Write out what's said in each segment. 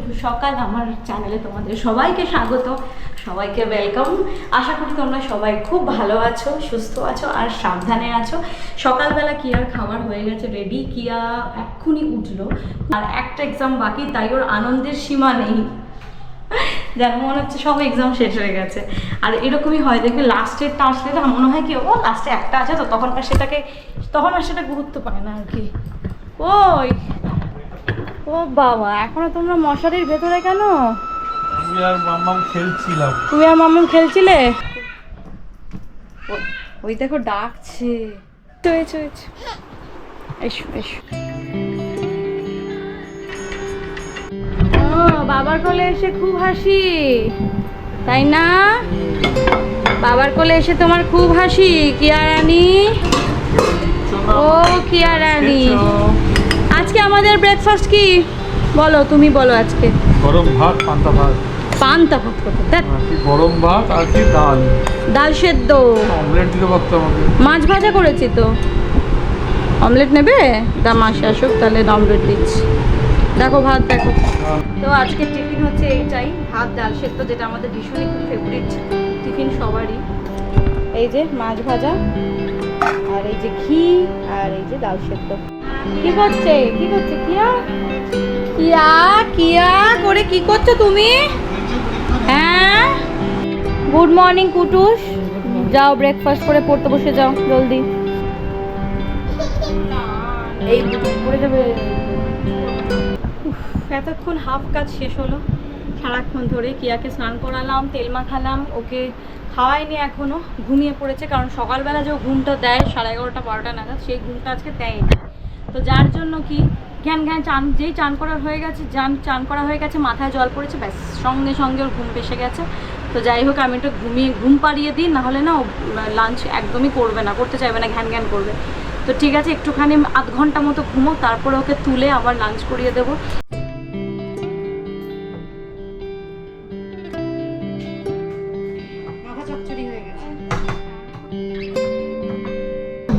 শুভ সকাল আমার চ্যানেলে তোমাদের সবাইকে স্বাগত, সবাইকে ওয়েলকাম আশা করি তোমরা সবাই খুব ভালো আছো, সুস্থ আছো আর সাবধানে আছো। সকালবেলা কিয়ার খাবার হয়ে গেছে রেডি কিয়া এক্ষুনি উঠল। আর একটা এক্সাম বাকি, তাই ওর আনন্দের সীমা নেই। যেন মনে হচ্ছে সব এক্সাম শেষ হয়ে গেছে। আর এরকমই হয়, দেখবে লাস্টেরটা আসলে না মনে হয় কি, ও লাস্টে একটা আছে তো তখন আর সেটাকে, তখন আর সেটা গুরুত্ব পায় না আর কি। ওই। ও বাবা এখনও তোমরা মশারির ভেতরে কেন? আমি আর মাম্মাম খেলছিলাম। তুমি আর মাম্মাম খেলছিলে? ওই- দেখো ডাকছে। তো এসো এসো। এসো বাবার কোলে এসে খুব হাসি। তাই না? বাবার কোলে এসে তোমার খুব হাসি কিয়া রানী? ও কিয়া আমাদের ব্রেকফাস্ট কি? বলো তুমি বলো আজকে। গরম ভাত পান্তা ভাত। পান্তা ভাত গরম ভাত আর কি ডাল। ডাল সেদ্ধ। অমলেট দিতে পারতো আমাকে। মাছ ভাজা করেছি তো। অমলেট নেবে? দা মাসে আসুক তাহলে অমলেট দিচ্ছি। দেখো ভাত দেখো। তো আজকে টিফিন হচ্ছে এইটাই ভাত ডাল সেদ্ধ যেটা আমাদের ভীষণই খুব ফেভারিট টিফিন সবারই। এই যে মাছ ভাজা আর এই যে ঘি আর এই যে ডাল সেদ্ধ। কি করছে? কি করছে? কিয়া? কিয়া কিয়া করে কি করছ তুমি? হ্যাঁ? Good morning Kutus. যাও ব্রেকফাস্ট করে পড়তে বসে যাও জলদি। এই পড়ে যাবে। এতক্ষণ হাফ কাজ শেষ হলো। সারাক্ষণ ধরে কিয়াকে স্নান করালাম তেল মাখালাম ওকে খাওয়াইনি এখনও ঘুমিয়ে পড়েছে কারণ সকালবেলা যে ঘুমটা দেয় সাড়ে এগারোটা বারোটা নাগাদ সেই ঘুমটা আজকে দেয়নি। তো যার জন্য কি জ্ঞান ঘ্যান চান, যেই চান করা হয়ে গেছে চান চান করা হয়ে গেছে, মাথায় জল পড়েছে, ব্যাস, সঙ্গে সঙ্গে ওর ঘুম পেশে গেছে। তো যাই হোক, আমি একটু ঘুমিয়ে, ঘুম পাড়িয়ে দিই নাহলে না ও লাঞ্চ একদমই করবে না, করতে চাইবে না, ঘ্যান ঘ্যান করবে। তো ঠিক আছে, একটুখানি আধ ঘণ্টা মতো ঘুমো, তারপরে ওকে তুলে আবার লাঞ্চ করিয়ে দেবো।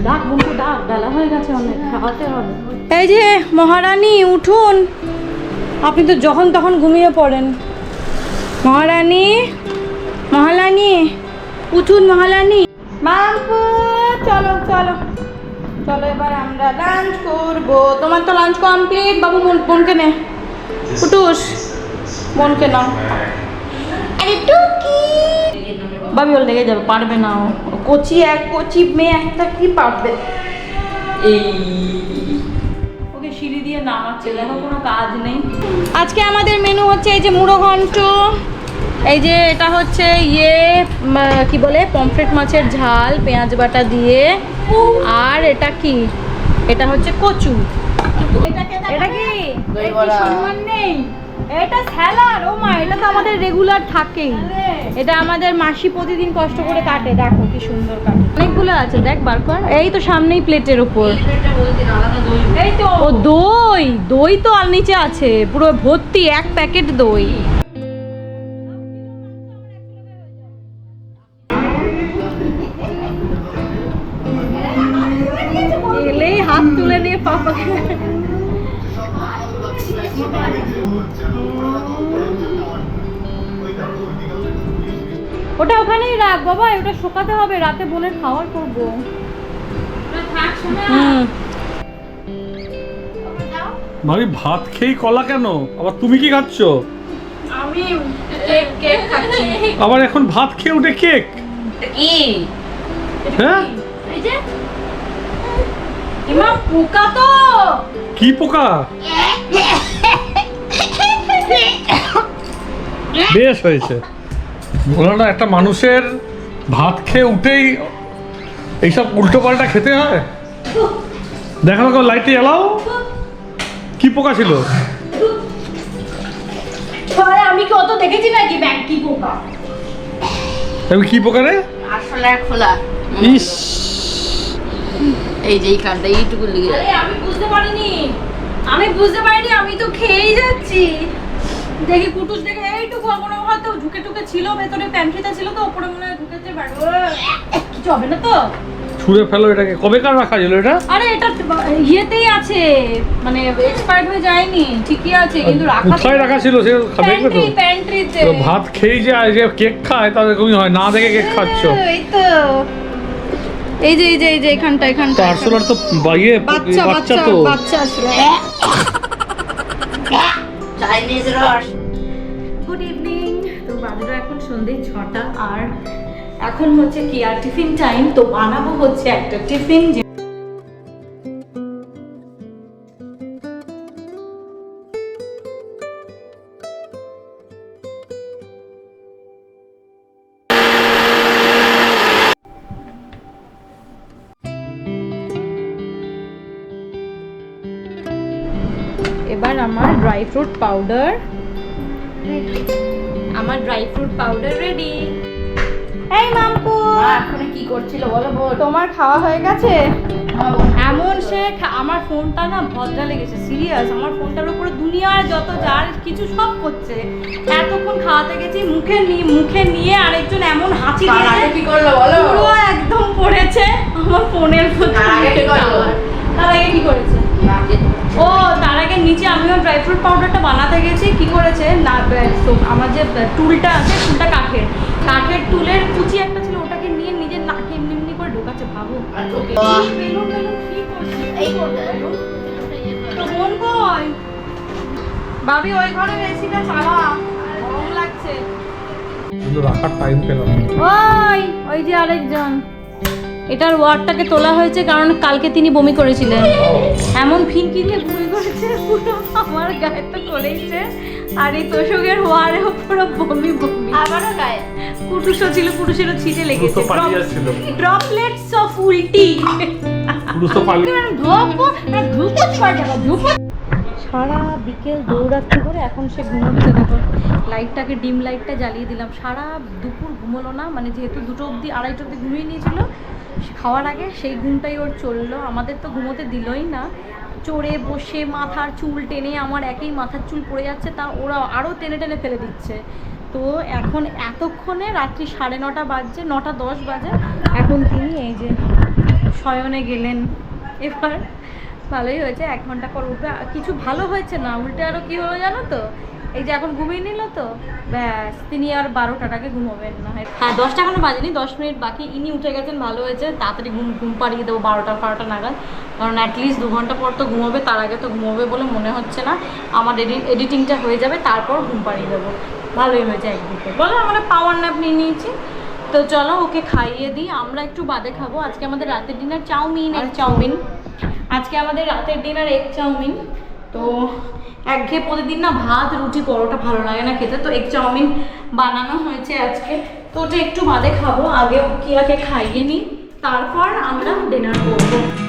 ডাক বন্ধু ডাক বেলা হয়ে গেছে অনেক খাওয়াতে হবে। এই যে মহারানী উঠুন। আপনি তো যখন তখন ঘুমিয়ে পড়েন। মহারানী মহারানী উঠুন মহারানী মাম্পু চলো চলো। চলো এবার আমরা লাঞ্চ করব। তোমার তো লাঞ্চ কমপ্লিট বাবু বোন- বোনকে নে। কুটুস বোনকে নাও। আরে টুকি। বাবি ওর লেগে যাবে পারবে না ও। কচি এক কচি মেয়ে একটা কি পারবে? এই ওকে সিঁড়ি দিয়ে নামাচ্ছে দেখো কোনো কাজ নেই। আজকে আমাদের মেনু হচ্ছে এই যে মুড়ো ঘন্ট এই যে এটা হচ্ছে ইয়ে কি বলে পমফ্রেট মাছের ঝাল পেঁয়াজ বাটা দিয়ে আর এটা কি? এটা হচ্ছে কচু। এটা কি সম্মান নেই? এটা স্যালাড ও মা এটা তো আমাদের রেগুলার থাকেই। এটা আমাদের মাসি প্রতিদিন কষ্ট করে কাটে দেখো কি সুন্দর কাটে। অনেকগুলো আছে দেখ বার কর। এই তো সামনেই প্লেটের উপর। এই তো। ও দই! দই তো আর নিচে আছে পুরো ভর্তি এক প্যাকেট দই। এলেই হাত তুলে নিয়ে পাপাকে। ওটা ওখানেই রাখ বাবা ওটা শুকাতে হবে রাতে বলে খাওয়ার করব। ভাবি ভাত খেয়েই কলা কেন? আবার তুমি কি খাচ্ছ? আমি কেক কেক খাচ্ছি। আবার এখন ভাত খেয়ে উঠে কেক? কি? হ্যাঁ? এই যে। ইমা পোকা তো! কি পোকা? বেশ হয়েছে। বলো না একটা মানুষের ভাত খেয়ে উঠেই এইসব উল্টো পাল্টা খেতে হয়? দেখো দেখো লাইটে এলাও। কি পোকা ছিল? আমি কত দেখেছি নাকি ব্যাংক কি পোকা? আমি কি পোকা রে? আসলে খোলা। ইস। এই যে এইখানটা এইটুকু লেগে আরে আমি বুঝতে পারিনি। আমি বুঝতে পারিনি আমি তো খেয়েই যাচ্ছি। দেখি কুটুস দেখে ঢুকে ঢুকে ছিল ভেতরে প্যান্ট্রিতে ছিল তো ওপরে মনে হয় ঢুকেছে বাড়ি কিছু হবে না তো? ছুঁড়ে ফেলো এটাকে। কবেকার রাখা ছিল এটা? আরে এটা ইয়েতেই আছে মানে এক্সপায়ার্ড হয়ে যায়নি ঠিকই আছে কিন্তু রাখা কোথায় রাখা ছিল সে দেখবে তো। প্যান্ট্রি প্যান্ট্রিতে তো। ভাত খেয়েই যে যে কেক খায় তাদের কমই হয় না দেখে কেক খাচ্ছ। এই তো। এই যে এই যে এই যে এখানটা এখানটা আরশোলার তো ইয়ে বাচ্চা বাচ্চা বাচ্চা তো। বাচ্চা আসলে চাইনিজ রস গুড ইভিনিং বাজেরও এখন সন্ধে ছটা আর এখন হচ্ছে কি আর টিফিন টাইম? তো বানাবো হচ্ছে একটা টিফিন এবার আমার ড্রাই ফ্রুট পাউডার আমার ড্রাই ফ্রুট পাউডার রেডি এই মামপু এখন কি করছিল বলো বল। তোমার খাওয়া হয়ে গেছে? এমন সে আমার ফোনটা না ভদ্রা লেগেছে সিরিয়াস আমার ফোনটার উপরে দুনিয়ার যত যার কিছু সব করছে এতক্ষণ খাওয়াতে গেছি মুখে নিয়ে মুখে নিয়ে আরেকজন এমন হাঁচি দিয়েছে কি করল বলো? পুরো একদম পড়েছে আমার ফোনের প্রতি তার আগে কি করেছে? ও নিচে আমিও ড্রাই ফ্রুট পাউডারটা বানাতে গেছি। কি করেছে? না আমার যে টুলটা আছে টুলটা কাঠের। কাঠের টুলের কুচি একটা ছিল ওটাকে নিয়ে নিজের নাকে এমনি এমনি করে ঢোকাচ্ছে ভাবো। আর বেলুন বেলুন কি করছে? এই মন কই? ভাবি ওই ঘরের এসিটা চালা। গরম লাগছে। কিন্তু রাখার টাইম পেলাম না। ওই ওই যে আরেকজন। এটার ওয়ার্ডটাকে তোলা হয়েছে কারণ কালকে তিনি বমি করেছিলেন। এমন ফিনকি দিয়ে বমি করেছে পুরো আমার গায়ে তো করেছে আর এই তোষকের ওয়ারেও পুরো বমি বমি। আবারও গায়ে? কুটুসও ছিল কুটুসেরও ছিটে লেগেছে। ড্রপলেটস অফ উল্টি পুরুষ তো পালিয়ে সারা বিকেল দৌড়াচ্ছি করে এখন সে ঘুমোচ্ছে দেখো। লাইটটাকে ডিম লাইটটা জ্বালিয়ে দিলাম। সারা দুপুর ঘুমোলো না মানে যেহেতু দুটো অবধি, আড়াইটো অবধি ঘুমিয়ে নিয়েছিল খাওয়ার আগে সেই ঘুমটাই ওর চলল। আমাদের তো ঘুমোতে দিলই না। চড়ে বসে মাথার চুল টেনে আমার একই মাথার চুল পড়ে যাচ্ছে, তা ওরা আরও টেনে টেনে ফেলে দিচ্ছে। তো এখন এতক্ষণে রাত্রি সাড়ে নটা বাজছে, নটা দশ বাজে। এখন তিনি এই যে শয়নে গেলেন। এবার ভালোই হয়েছে এক ঘণ্টা পর উঠবে। কিছু ভালো হয়েছে না উল্টে আরও কি হলো জানো তো? এই যে এখন ঘুমিয়ে নিল তো ব্যাস তিনি আর বারোটাটাকে ঘুমোবেন না হ্যাঁ। দশটা এখনও বাজেনি দশ মিনিট বাকি। ইনি উঠে গেছেন ভালো হয়েছে তাড়াতাড়ি ঘুম ঘুম পাড়িয়ে দেবো বারোটা বারোটা নাগাদ। কারণ অ্যাটলিস্ট দু ঘণ্টা পর তো ঘুমোবে তার আগে তো ঘুমোবে বলে মনে হচ্ছে না। আমার এডিটিংটা হয়ে যাবে তারপর ঘুম পাড়িয়ে দেবো। ভালোই হয়েছে একদিকে। বলো আমরা পাওয়ার ন্যাপ নিয়ে নিয়েছি। তো চলো ওকে খাইয়ে দিই। আমরা একটু বাদে খাব। আজকে আমাদের রাতের ডিনার চাউমিন আর চাউমিন। আজকে আমাদের রাতের ডিনার এগ চাউমিন তো একঘেয়ে প্রতিদিন না ভাত, রুটি, পরোটা ভালো লাগে না খেতে। তো এগ চাউমিন বানানো হয়েছে আজকে। তো ওটা একটু বাদে খাব। আগে কিয়াকে খাইয়ে নিই। তারপর আমরা ডিনার করব।